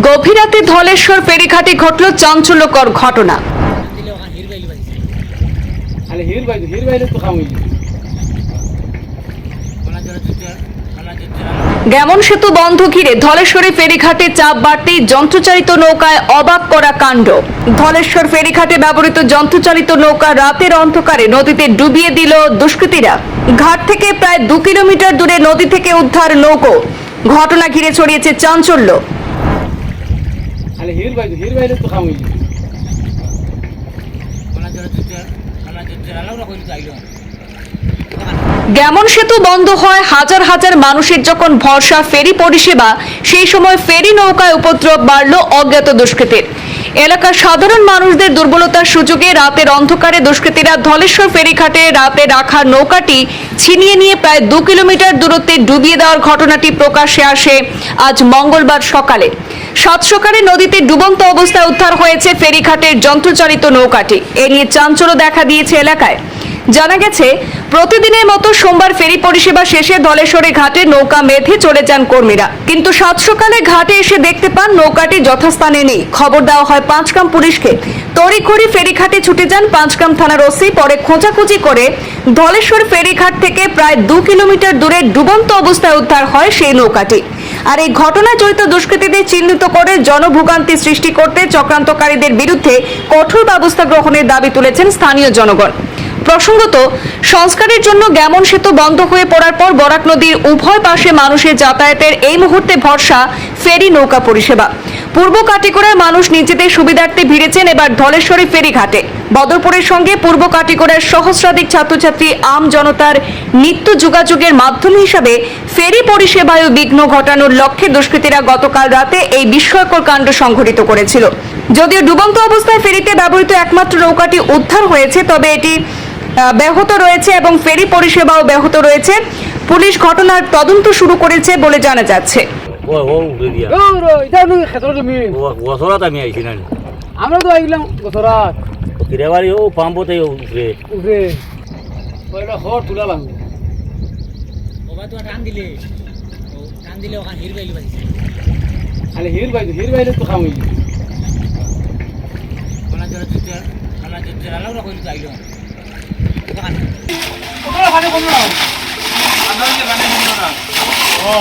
গভীর রাতে ধলেশ্বর ফেরিঘাটে ঘটল চাঞ্চল্যকর ঘটনা। গ্যামন সেতু বন্ধ ঘিরে ধলেশ্বরে ফেরিঘাটে চাপ বাড়তেই যন্ত্রচালিত নৌকায় অবাক করা কাণ্ড। ধলেশ্বর ফেরিঘাটে ব্যবহৃত যন্ত্রচালিত নৌকা রাতের অন্ধকারে নদীতে ডুবিয়ে দিল দুষ্কৃতীরা। ঘাট থেকে প্রায় দু কিলোমিটার দূরে নদী থেকে উদ্ধার নৌকো। ঘটনা ঘিরে ছড়িয়েছে চাঞ্চল্য। খালি হির বাইরে হির বাইরে তো খাওয়াই গ্যামন সেতু বন্ধ হয়, হাজার হাজার মানুষের যখন ভরসা, ফেরি পরিষেবা, সেই সময় ফেরি নৌকায় উপদ্রব বাড়ল অজ্ঞাত দুষ্কৃতীর। এলাকার সাধারণ মানুষদের দুর্বলতার সুযোগে রাতের অন্ধকারে দুষ্কৃতীরা ধলেশ্বর ফেরিঘাটে রাতে রাখা নৌকাটি ছিনিয়ে নিয়ে প্রায় দু কিলোমিটার দূরত্বে ডুবিয়ে দেওয়ার ঘটনাটি প্রকাশে আসে আজ মঙ্গলবার সকালে। সাত নদীতে ডুবন্ত অবস্থায় উদ্ধার হয়েছে ফেরিঘাটের যন্ত্রচালিত নৌকাটি। এ নিয়ে চাঞ্চল্য দেখা দিয়েছে এলাকায়। জানা গেছে, প্রতিদিনের মতো সোমবার ফেরি পরিষেবা শেষে ধলেশ্বরে ঘাটে নৌকা মেধে চলে যান কর্মীরা। কিন্তু সাত সকালে ঘাটে এসে দেখতে পান নৌকাটি যথাস্থানে নেই। খবর দেওয়া হয় পাঁচগ্রাম পুলিশকে। তড়িঘড়ি ফেরিঘাটে ছুটে যান পাঁচগ্রাম থানার ওসি। পরে খোঁজাখুঁজি করে ধলেশ্বর ফেরিঘাট থেকে প্রায় দু কিলোমিটার দূরে ডুবন্ত অবস্থায় উদ্ধার হয় সেই নৌকাটি। আর এই ঘটনায় জড়িত দুষ্কৃতীদের চিহ্নিত করে জনভোগান্তি সৃষ্টি করতে চক্রান্তকারীদের বিরুদ্ধে কঠোর ব্যবস্থা গ্রহণের দাবি তুলেছেন স্থানীয় জনগণ। প্রসঙ্গত, সংস্কারের জন্য গ্যামন সেতু বন্ধ হয়ে পড়ার পর বরাক নদীর উভয় পাশে মানুষের যাতায়াতের এই মুহূর্তে ভরসা, ফেরি নৌকা পরিষেবা। পূর্ব কাটিগড়ার মানুষ নিজেদের সুবিধার্থে ভিড়েছেন এবার ধলেশ্বরী ফেরিঘাটে। বদরপুরের সঙ্গে পূর্ব কাটিগড়ার সহস্রাধিক ছাত্রছাত্রী আম জনতার নিত্য যোগাযোগের মাধ্যম হিসাবে ফেরি পরিষেবায় বিঘ্ন ঘটানোর লক্ষ্যে দুষ্কৃতীরা গতকাল রাতে এই বিস্ময়কর কাণ্ড সংঘটিত করেছিল যদিও ডুবন্ত অবস্থায় ফেরিতে ব্যবহৃত একমাত্র নৌকাটি উদ্ধার হয়েছে তবে এটি ব্যাহত রয়েছে এবং ফেরি পরিষেবাও ব্যাহত রয়েছে পুলিশ ঘটনার তদন্ত শুরু করেছে বলে জানা যাচ্ছে আমরা তো আইলাম গতরাত। কিরাবাড়ি ও পাম্পতে উঠে। উঠে। ওইটা হর তুলালাম ওবা তো টান দিলে। ও টান দিলে ওখানে হির বাইলি বাজি খালি হির বাইরে হির বাইরে তো খাওয়াই ওনা জোরে জুতে ওনা জুতে আলাও না কইলো আইলো। ওখানে। ওগুলো খালি কম না আমরা যে বানে না। ও